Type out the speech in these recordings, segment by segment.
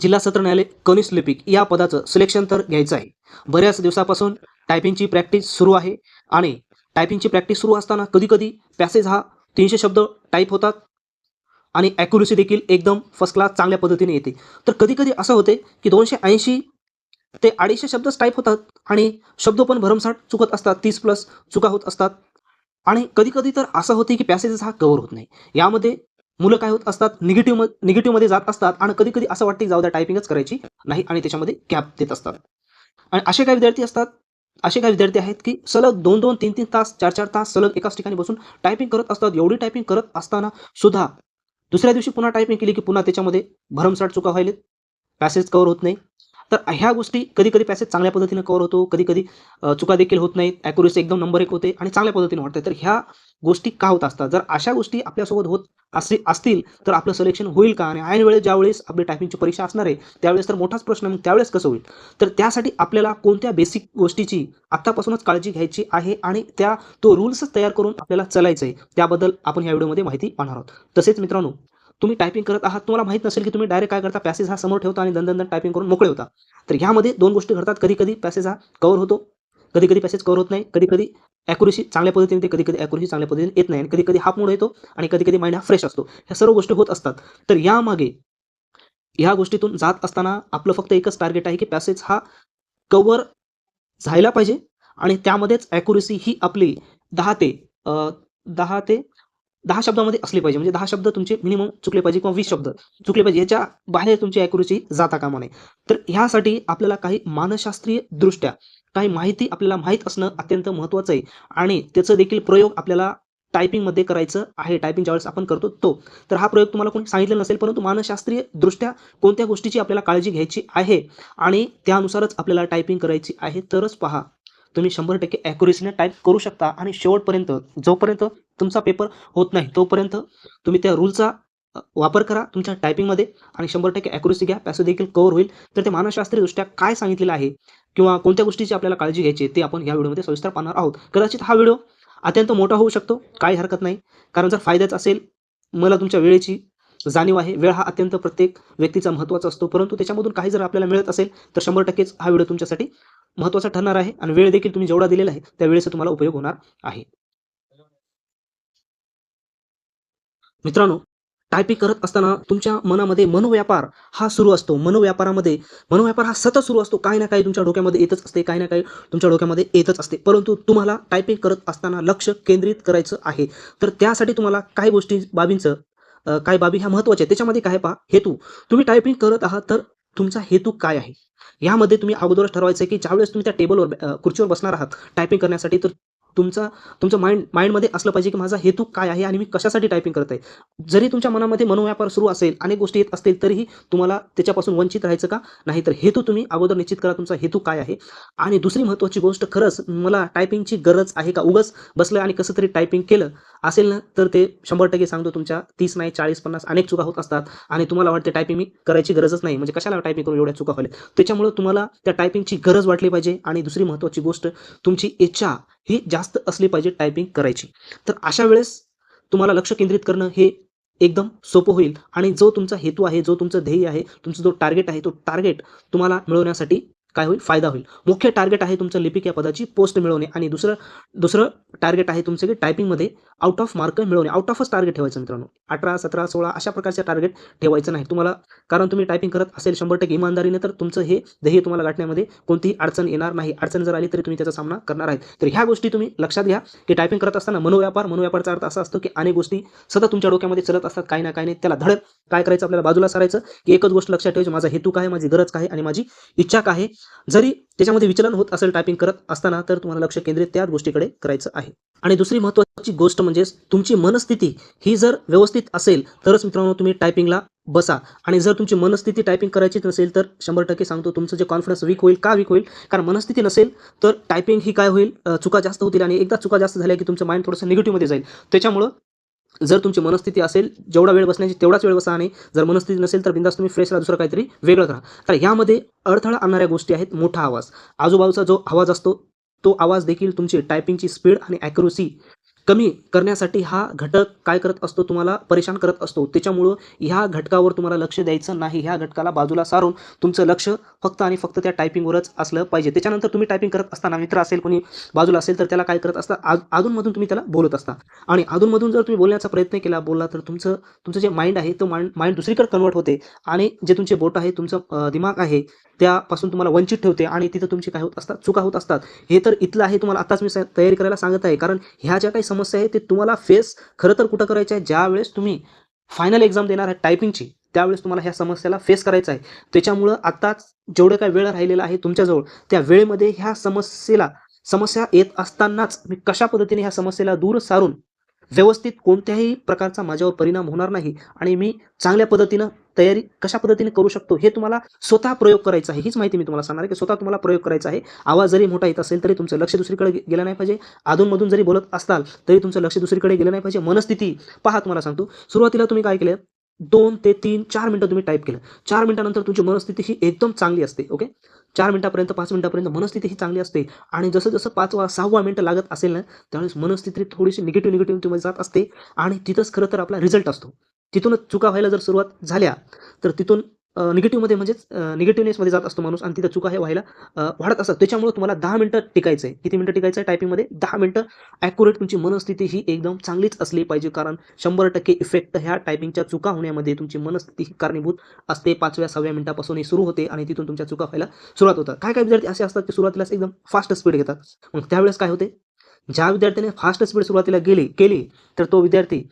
जिल्हा सत्र न्यायालय कनिष्ठ लिपिक या पदाचं सिलेक्शन तर घ्यायचं आहे. बऱ्याच दिवसापासून टायपिंगची प्रॅक्टिस सुरू आहे आणि टायपिंगची प्रॅक्टिस सुरू असताना कधीकधी पॅसेज हा तीनशे शब्द टाईप होतात आणि ॲक्युरेसी देखील एकदम फर्स्ट क्लास चांगल्या पद्धतीने येते. तर कधीकधी असं होते की दोनशे ऐंशी ते अडीचशे शब्दच टाईप होतात आणि शब्द पण भरमसाठ चुकत असतात तीस प्लस चुका होत असतात. आणि कधीकधी तर असं होते की पॅसेजेस हा कव्हर होत नाही. यामध्ये मुलं काय होत असतात? निगेटिव्ह निगेटिव्हमध्ये जात असतात आणि कधी कधी असं वाटतं की जाऊ द्या टायपिंगच करायची नाही आणि त्याच्यामध्ये गॅप देत असतात. आणि असे काही विद्यार्थी असतात असे काही विद्यार्थी आहेत की सलग दोन दोन तीन तीन तास चार चार तास सलग एकाच ठिकाणी बसून टायपिंग करत असतात. एवढी टायपिंग करत असताना सुद्धा दुसऱ्या दिवशी पुन्हा टायपिंग केली की पुन्हा त्याच्यामध्ये भरमसाठ चुका व्हायलेत. पॅसेज कव्हर होत नाही. तर ह्या गोष्टी कधी कधी पॅसेज चांगल्या पद्धतीने कवर होतो. कधी कधी चुका देखील होत नाहीत. ॲक्युरेसी एकदम नंबर एक होते आणि चांगल्या पद्धतीने वाटते तर ह्या गोष्टी का होत असतात? जर अशा गोष्टी आपल्यासोबत होत असे असतील तर आपलं सिलेक्शन होईल का? आणि ऐन वेळेस ज्यावेळेस आपली टायपिंगची परीक्षा असणार आहे त्यावेळेस तर मोठाच प्रश्न मग त्यावेळेस कसं होईल? तर त्यासाठी आपल्याला कोणत्या बेसिक गोष्टीची आत्तापासूनच काळजी घ्यायची आहे आणि त्या तो रूल्सच तयार करून आपल्याला चालायचं आहे त्याबद्दल आपण या व्हिडिओमध्ये माहिती पाहणार आहोत. तसेच मित्रांनो तुम्ही टायपिंग करत आहात तुम्हाला माहीत नसेल की तुम्ही डायरेक्ट काय करता पॅसेज हा समोर ठेवता आणि दंदन टायपिंग करून मोकळे होता. तर ह्यामध्ये दोन गोष्टी घडतात. कधी कधी पॅसेज हा कव्हर होतो कधी कधी पॅसेज कव्हर होत नाही कधी कधी ॲक्युरेसी चांगल्या पद्धतीने ते कधी कधी ॲक्युरेसी चांगल्या पद्धतीने येत नाही आणि कधी कधी हाफ मोड येतो आणि कधी कधी माइंड हा फ्रेश असतो. ह्या सर्व गोष्टी होत असतात. तर यामागे ह्या गोष्टीतून जात असताना आपलं फक्त एकच टार्गेट आहे की पॅसेज हा कव्हर झायला पाहिजे आणि त्यामध्येच ॲक्युरेसी ही आपली दहा ते दहा ते दहा शब्दामध्ये असले पाहिजे. म्हणजे दहा शब्द तुमचे मिनिमम चुकले पाहिजे किंवा वीस शब्द चुकले पाहिजे. याच्या बाहेर तुमची ॲक्युरेसी जाता कामा नये. तर ह्यासाठी आपल्याला काही मानसशास्त्रीय दृष्ट्या काही माहिती आपल्याला माहीत असणं अत्यंत महत्त्वाचं आहे. आणि त्याचं देखील प्रयोग आपल्याला टायपिंगमध्ये करायचं आहे. टायपिंग ज्यावेळेस आपण करतो तो. तर हा प्रयोग तुम्हाला कोणी सांगितलं नसेल परंतु मानसशास्त्रीय दृष्ट्या कोणत्या गोष्टीची आपल्याला काळजी घ्यायची आहे? आणि त्यानुसारच आपल्याला टायपिंग करायची आहे. तरच पहा तुम्ही शंभर टक्के ॲक्युरेसीने टाईप करू शकता. आणि शेवटपर्यंत जोपर्यंत तुमचा पेपर होत नाही तोपर्यंत तुम्ही त्या रूलचा वापर करा तुमच्या टायपिंगमध्ये आणि शंभर टक्के ॲक्युरेसी घ्या पॅसो देखील कव्हर होईल. तर ते मानसशास्त्रीयदृष्ट्या काय सांगितलेलं आहे किंवा कोणत्या गोष्टीची आपल्याला काळजी घ्यायची ते आपण या व्हिडिओमध्ये सविस्तर पाहणार आहोत. कदाचित हा व्हिडिओ अत्यंत मोठा होऊ शकतो काही हरकत नाही. कारण जर फायद्याचा असेल मला तुमच्या वेळेची जाणीव आहे. वेळ हा अत्यंत प्रत्येक व्यक्तीचा महत्त्वाचा असतो. परंतु त्याच्यामधून काही जर आपल्याला मिळत असेल तर शंभर टक्केच हा व्हिडिओ तुमच्यासाठी महत्त्वाचा ठरणार आहे. आणि वेळ देखील तुम्ही जेवढा दिलेला आहे त्या वेळेचा तुम्हाला उपयोग होणार आहे. मित्रांनो टायपिंग करत असताना तुमच्या मनामध्ये मनोव्यापार हा सुरू असतो. मनोव्यापारामध्ये मनोव्यापार हा सतत सुरू असतो. काही ना काही तुमच्या डोक्यामध्ये येतच असते काही ना काही तुमच्या डोक्यामध्ये येतच असते. परंतु तुम्हाला टायपिंग करत असताना लक्ष केंद्रित करायचं आहे. तर त्यासाठी तुम्हाला काही गोष्टी बाबींचं काय काही बाबी ह्या महत्त्वाच्या आहेत. त्याच्यामध्ये काय पहा हेतू. तुम्ही टायपिंग करत आहात तर तुमचा हेतू काय आहे? यामध्ये तुम्ही अगोदरच ठरवायचं आहे की ज्यावेळेस तुम्ही त्या टेबलवर खुर्चीवर बसणार आहात टायपिंग करण्यासाठी तर तुमचा तुमचं माइंड माइंडमध्ये असलं पाहिजे की माझा हेतू काय आहे आणि मी कशासाठी टायपिंग करत आहे जरी तुमच्या मनामध्ये मनोव्यापार सुरू असेल अनेक गोष्टी येत असतील तरीही तुम्हाला त्याच्यापासून वंचित राहायचं का? नाही तर हेतू तुम्ही अगोदर निश्चित करा तुमचा हेतू काय आहे. आणि दुसरी महत्त्वाची गोष्ट खरंच मला टायपिंगची गरज आहे का? उगच बसलं आणि कसं तरी टायपिंग केलं. असेल ना तर ते शंभर टक्के सांगतो तुमच्या. तीस नाही चाळीस पन्नास अनेक चुका होत असतात. आणि तुम्हाला वाटते टायपिंग मी करायची गरजच नाही. म्हणजे कशाला टायपिंग करून एवढ्या चुका व्हायला? त्याच्यामुळं तुम्हाला त्या टायपिंगची गरज वाटली पाहिजे. आणि दुसरी महत्त्वाची गोष्ट तुमची इच्छा ही जास्त असली पाहिजे टायपिंग करायची. तर अशा वेळेस तुम्हाला लक्ष केंद्रित करणं हे एकदम सोपं होईल. आणि जो तुमचा हेतू आहे जो तुमचं ध्येय आहे तुमचा जो टार्गेट आहे तो टार्गेट तुम्हाला मिळवण्यासाठी काय होईल? फायदा होईल. मुख्य टार्गेट आहे तुमचं लिपिक या पदाची पोस्ट मिळवणे आणि दुसरं दुसरं टार्गेट आहे तुमचं की टायपिंगमध्ये आउट ऑफ मार्क मिळवणे. आउट ऑफच टार्गेट ठेवायचं मित्रांनो. अठरा सतरा सोळा अशा प्रकारचे टार्गेट ठेवायचं नाही. तुम्हाला कारण तुम्ही टायपिंग करत असेल शंभर टक्के इमानदारीने तर तुमचं हे ध्येय तुम्हाला गाठण्यामध्ये कोणतीही अडचण येणार नाही. अडचण जर आली तरी तुम्ही त्याचा सामना करणार आहेत. तर ह्या गोष्टी तुम्ही लक्षात घ्या की टायपिंग करत असताना मनोव्यापार मनोव्यापारचा अर्थ असा असतो की अनेक गोष्टी सतत तुमच्या डोक्यामध्ये चलत असतात. काही ना काही नाही. त्याला धडक काय करायचं? आपल्याला बाजूला सारायचं की एकच गोष्ट लक्षात ठेवायची. माझा हेतू काय? माझी गरज काय? आणि माझी इच्छा काय? आहे जरी त्याच्यामध्ये विचलन होत असेल टायपिंग करत असताना तर तुम्हाला लक्ष केंद्रित त्याच गोष्टीकडे करायचं आहे. आणि दुसरी महत्त्वाची गोष्ट म्हणजे तुमची मनस्थिती ही जर व्यवस्थित असेल तरच मित्रांनो तुम्ही टायपिंगला बसा. आणि जर तुमची मनस्थिती टायपिंग करायची नसेल तर शंभर टक्के सांगतो तुमचं जे कॉन्फिडन्स वीक होईल का वीक होईल? कारण मनस्थिती नसेल तर टायपिंग ही काय होईल? चुका जास्त होतील आणि एकदा चुका जास्त झाल्या की तुमचं माइंड थोडंसं निगेटिव्हमध्ये जाईल. त्याच्यामुळं जर तुमची मनस्थिती असेल जेवढा वेळ बसण्याची तेवढाच वेळ बसा आणि जर मनस्थिती नसेल तर बिंदास तुम्ही फ्रेश राहा दुसरं काहीतरी वेगळं करा तर यामध्ये अडथळा आणणाऱ्या गोष्टी आहेत मोठा आवाज. आजूबाजूचा जो आवाज असतो तो आवाज देखील तुमची टायपिंगची स्पीड आणि ॲक्युरसी कमी करण्यासाठी हा घटक काय करत असतो तुम्हाला परेशान करत असतो. त्याच्यामुळं ह्या घटकावर तुम्हाला लक्ष द्यायचं नाही. ह्या घटकाला बाजूला सारून तुमचं लक्ष फक्त आणि फक्त त्या टायपिंगवरच असलं पाहिजे. त्याच्यानंतर तुम्ही टायपिंग करत असताना मित्र असेल कोणी बाजूला असेल तर त्याला काय करत असता आ अधूनमधून तुम्ही त्याला बोलत असता. आणि अधूनमधून जर तुम्ही बोलण्याचा प्रयत्न केला बोलला तर तुमचं तुमचं जे माइंड आहे तो माइंड माइंड दुसरीकडे कन्वर्ट होते. आणि जे तुमचे बोट आहे तुमचं दिमाग आहे त्यापासून तुम्हाला वंचित ठेवते आणि तिथं तुमची काय होत असतात चुका होत असतात. हे तर इथलं आहे तुम्हाला आताच मी तयारी करायला सांगत आहे. कारण ह्या ज्या काही समस्या आहे ते तुम्हाला फेस खरं तर कुठं करायचं आहे? ज्या वेळेस तुम्ही फायनल एक्झाम देणार आहे टायपिंगची त्यावेळेस तुम्हाला ह्या समस्याला फेस करायचं आहे. त्याच्यामुळं आत्ताच जेवढं काय वेळ राहिलेला आहे तुमच्याजवळ त्या वेळेमध्ये ह्या समस्येला समस्या येत असतानाच मी कशा पद्धतीने ह्या समस्येला दूर सारून व्यवस्थित कोणत्याही प्रकारचा माझ्यावर परिणाम होणार नाही आणि मी चांगल्या पद्धतीनं तयारी कशा पद्धतीने करू शकतो हे तुम्हाला स्वतः प्रयोग करायचा आहे. हीच माहिती मी तुम्हाला सांगणार आहे की स्वतः तुम्हाला प्रयोग करायचा आहे. आवाज जरी मोठा येत असेल तरी तुमचं लक्ष दुसरीकडे गेलं नाही पाहिजे. अधूनमधून जरी बोलत असाल तरी तुमचं लक्ष दुसरीकडे गेलं नाही पाहिजे. मनस्थिती पहा तुम्हाला सांगतो. सुरुवातीला तुम्ही काय केलं? दोन ते तीन चार मिनटं तुम्ही टाईप केलं. चार मिनटानंतर तुमची मनस्थिती ही एकदम चांगली असते ओके चार मिनटापर्यंत पाच मिनटापर्यंत मनस्थिती ही चांगली असते. आणि जसं जसं पाचवा सहावा मिनटं लागत असेल ना त्यावेळेस मनस्थिती थोडीशी निगेटिव्ह निगेटिव्हिटीमध्ये जात असते. आणि तिथंच खरं तर आपला रिझल्ट असतो. तिथूनच चुका व्हायला जर सुरुवात झाल्या तर तिथून निगेटिव्हमध्ये म्हणजेच निगेटिव्हनेसमध्ये जात असतो माणूस आणि तिथं चुका हे व्हायला वाढत असतात. त्याच्यामुळे तुम्हाला दहा मिनटं टिकायचं आहे किती मिनटं टिकायचं आहे टायपिंगमध्ये दहा मिनटं. ॲक्युरेट तुमची मनस्थिती ही एकदम चांगलीच असली पाहिजे. कारण शंभर टक्के इफेक्ट ह्या टायपिंगच्या चुका होण्यामध्ये तुमची मनस्थिती ही कारणीभूत असते. पाचव्या सहाव्या मिनटापासून हे सुरू होते आणि तिथून तुमच्या चुका व्हायला सुरुवात होतात. काय काय विद्यार्थी असे असतात की सुरुवातीलाच एकदम फास्ट स्पीड घेतात? मग त्यावेळेस काय होते? ज्या विद्यार्थ्याने फास्ट स्पीड सुरुवातीला गेली केली तर तो विद्यार्थी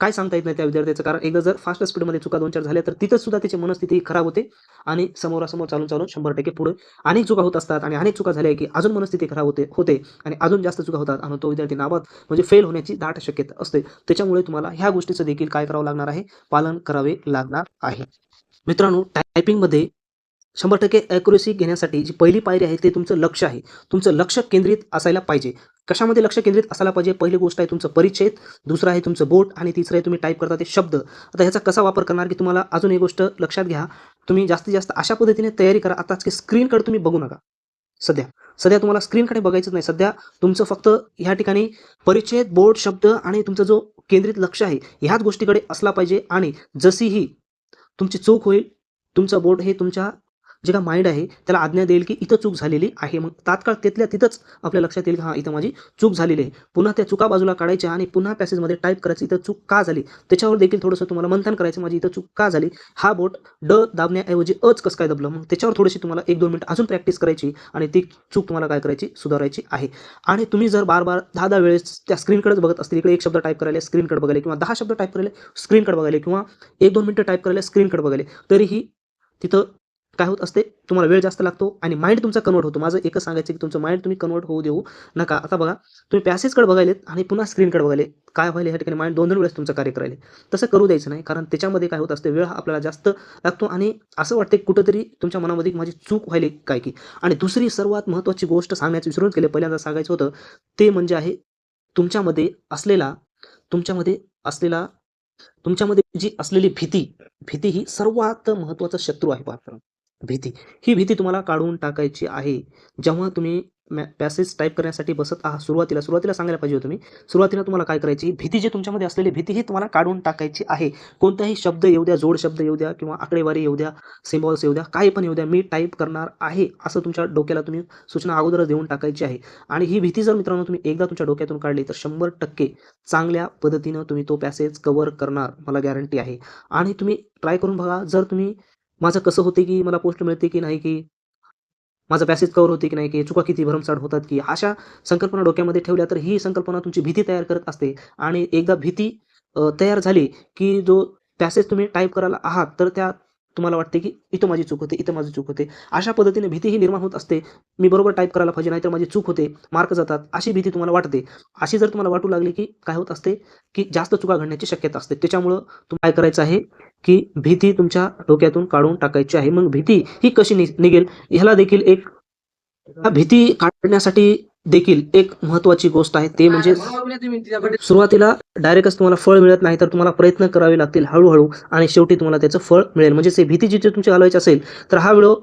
काय सांगता येत नाही त्या विद्यार्थ्याचं? कारण एकदा जर फास्ट स्पीडमध्ये चुका दोन चार झाल्या तर तिथं सुद्धा त्याची मनस्थिती खराब होते आणि समोरासमोर चालून चालून शंभर टक्के पुढे अनेक चुका होत असतात आणि अनेक चुका झाल्या की अजून मनस्थिती खराब होते होते आणि अजून जास्त चुका होतात आणि तो विद्यार्थी नाबाद म्हणजे फेल होण्याची दाट शक्यता असते. त्याच्यामुळे तुम्हाला ह्या गोष्टीचं देखील काय करावं लागणार आहे? पालन करावे लागणार आहे. मित्रांनो टायपिंगमध्ये शंभर टक्के ॲक्युरेसी घेण्यासाठी जी पहिली पायरी आहे ते तुमचं लक्ष आहे. तुमचं लक्ष केंद्रित असायला पाहिजे. कशामध्ये लक्ष केंद्रित असायला पाहिजे? पहिली गोष्ट आहे तुमचं परिच्छेद दुसरं आहे तुमचं बोट आणि तिसरं आहे तुम्ही टाईप करता ते शब्द. आता ह्याचा कसा वापर करणार की तुम्हाला अजून एक गोष्ट लक्षात घ्या. तुम्ही जास्तीत जास्त अशा पद्धतीने तयारी करा. आताच की स्क्रीनकडे तुम्ही बघू नका. सध्या. सध्या तुम्हाला स्क्रीनकडे बघायचंच नाही. सध्या तुमचं फक्त ह्या ठिकाणी परिच्छेद बोर्ड शब्द आणि तुमचं जो केंद्रित लक्ष आहे ह्याच गोष्टीकडे असला पाहिजे. आणि जशीही तुमची चूक होईल तुमचं बोर्ड हे तुमच्या जे का माइंड आहे त्याला आज्ञा देईल की इथं चूक झालेली आहे. मग तात्काळ तिथल्या तिथंच आपल्या लक्षात येईल की हां इथं माझी चूक झालेली आहे. पुन्हा त्या चुका बाजूला काढायच्या आणि पुन्हा पॅसेजमध्ये टाईप करायचं इथं चूक का झाली? त्याच्यावर देखील थोडंसं तुम्हाला मंथन करायचं माझी इथं चूक का झाली? हा बोट ड दाबण्याऐवजी अच कसं काय दबलं? मग त्याच्यावर थोडीशी तुम्हाला एक दोन मिनिट अजून प्रॅक्टिस करायची आणि ती चूक तुम्हाला काय करायची? सुधारायची आहे. आणि तुम्ही जर बार बार दहा दहा वेळेस त्या स्क्रीनकडेच बघत असतील इकडे एक शब्द टाईप करायला स्क्रीनकडे बघायला किंवा दहा शब्द टाईप करायला स्क्रीनकडे बघायला किंवा एक दोन मिनटं टाईप करायला स्क्रीनकडे बघायला तरीही तिथं काय होत असते? तुम्हाला वेळ जास्त लागतो आणि माइंड तुमचा कन्वर्ट होतो. माझं एकच सांगायचं की तुमचं माइंड तुम्ही कन्वर्ट होऊ देऊ नका. आता बघा तुम्ही पॅसेजकडे बघायलेत आणि पुन्हा स्क्रीनकडे बघायले काय व्हायला ह्या ठिकाणी माइंड दोन दोन वेळेस तुमचं कार्य करायले तसं करू द्यायचं नाही कारण त्याच्यामध्ये काय होत असते? वेळ हा आपल्याला जास्त लागतो आणि असं वाटते कुठंतरी तुमच्या मनामध्ये माझी चूक व्हायली काय की. आणि दुसरी सर्वात महत्त्वाची गोष्ट सांगण्याचं विसरून केले पहिल्यांदा सांगायचं होतं ते म्हणजे आहे तुमच्यामध्ये असलेला तुमच्यामध्ये असलेला तुमच्यामध्ये जी असलेली भीती भीती ही सर्वात महत्त्वाचा शत्रू आहे. पात्र भीती. ही भीती तुम्हाला काढून टाकायची आहे. जेव्हा तुम्ही मॅ पॅसेज टाईप करण्यासाठी बसत आहात सुरुवातीला सुरुवातीला सांगायला पाहिजे तुम्ही सुरुवातीला तुम्हाला काय करायची? भीती जी तुमच्यामध्ये असलेली भीती ही तुम्हाला काढून टाकायची आहे. कोणताही शब्द येऊ द्या जोड शब्द येऊ द्या किंवा आकडेवारी येऊ द्या सिम्बॉल्स येऊ द्या काही पण येऊ द्या मी टाईप करणार आहे असं तुमच्या डोक्याला तुम्ही सूचना अगोदरच देऊन टाकायची आहे. आणि ही भीती जर मित्रांनो तुम्ही एकदा तुमच्या डोक्यातून काढली तर शंभर टक्के चांगल्या पद्धतीनं तुम्ही तो पॅसेज कवर करणार मला गॅरंटी आहे. आणि तुम्ही ट्राय करून बघा जर तुम्ही माझं कसं होते की मला पोस्ट मिळते की नाही की? माझं पॅसेज कवर होते की नाही की? चुका किती भरमसाठ होतात की? अशा संकल्पना डोक्यामध्ये ठेवल्या तर ही संकल्पना तुमची भीती तयार करत असते. आणि एकदा भीती तयार झाली की जो पॅसेज तुम्ही टाईप करायला आहात तर त्या तुम्हाला वाटते की इथं माझी चूक होते इथं माझी चूक होते. अशा पद्धतीने भीती ही निर्माण होत असते. मी बरोबर टाईप करायला पाहिजे नाहीतर माझी चूक होते. मार्क जातात. अशी भीती तुम्हाला वाटते. अशी जर तुम्हाला वाटू लागली की काय होत असते? की जास्त चुका घडण्याची शक्यता असते. त्याच्यामुळं तुम्हाला काय करायचं आहे? की भीती तुमच्या डोक्यातून काढून टाकायची आहे. मग भीती ही कशी निघेल? ह्याला देखील एक भीती काढण्यासाठी देखील एक महत्त्वाची गोष्ट आहे. ते म्हणजे सुरुवातीला डायरेक्टच तुम्हाला फळ मिळत नाही तर तुम्हाला प्रयत्न करावे लागतील हळूहळू आणि शेवटी तुम्हाला त्याचं फळ मिळेल. म्हणजे ते भीती जी तुमची घालवायची असेल तर हा व्हिडिओ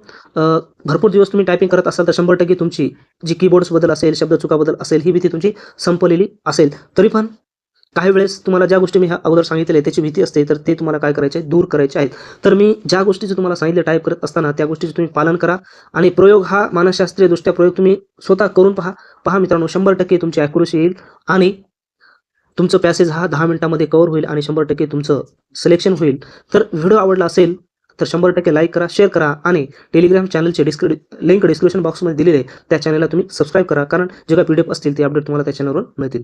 भरपूर दिवस तुम्ही टायपिंग करत असाल तर शंभर टक्के तुमची जी कीबोर्ड्सबद्दल असेल शब्द चुकाबद्दल असेल ही भीती तुमची संपलेली असेल. तरी पण काही वेळेस तुम्हाला ज्या गोष्टी मी ह्या अगोदर सांगितलेल्या त्याची भीती असते तर ते तुम्हाला काय करायचे दूर करायचे आहेत. तर मी ज्या गोष्टीचं तुम्हाला सांगितलं टाईप करत असताना त्या गोष्टीचं तुम्ही पालन करा. आणि प्रयोग हा मानसशास्त्रीयदृष्ट्या प्रयोग तुम्ही स्वतः करून पहा. पहा मित्रांनो शंभर टक्के तुमची ॲक्युरेसी येईल. आणि तुमचं पॅसेज हा दहा मिनिटामध्ये कव्हर होईल आणि शंभर टक्के तुमचं सिलेक्शन होईल. तर व्हिडिओ आवडला असेल तर शंभर टक्के लाईक करा शेअर करा आणि टेलिग्राम चॅनलचे डिस्क्रि लिंक डिस्क्रिप्शन बॉक्समध्ये दिलेले त्या चॅनलला तुम्ही सबस्क्राईब करा. कारण जे काही पी डी एफ असतील ते अपडेट तुम्हाला त्या चॅनलवर मिळतील.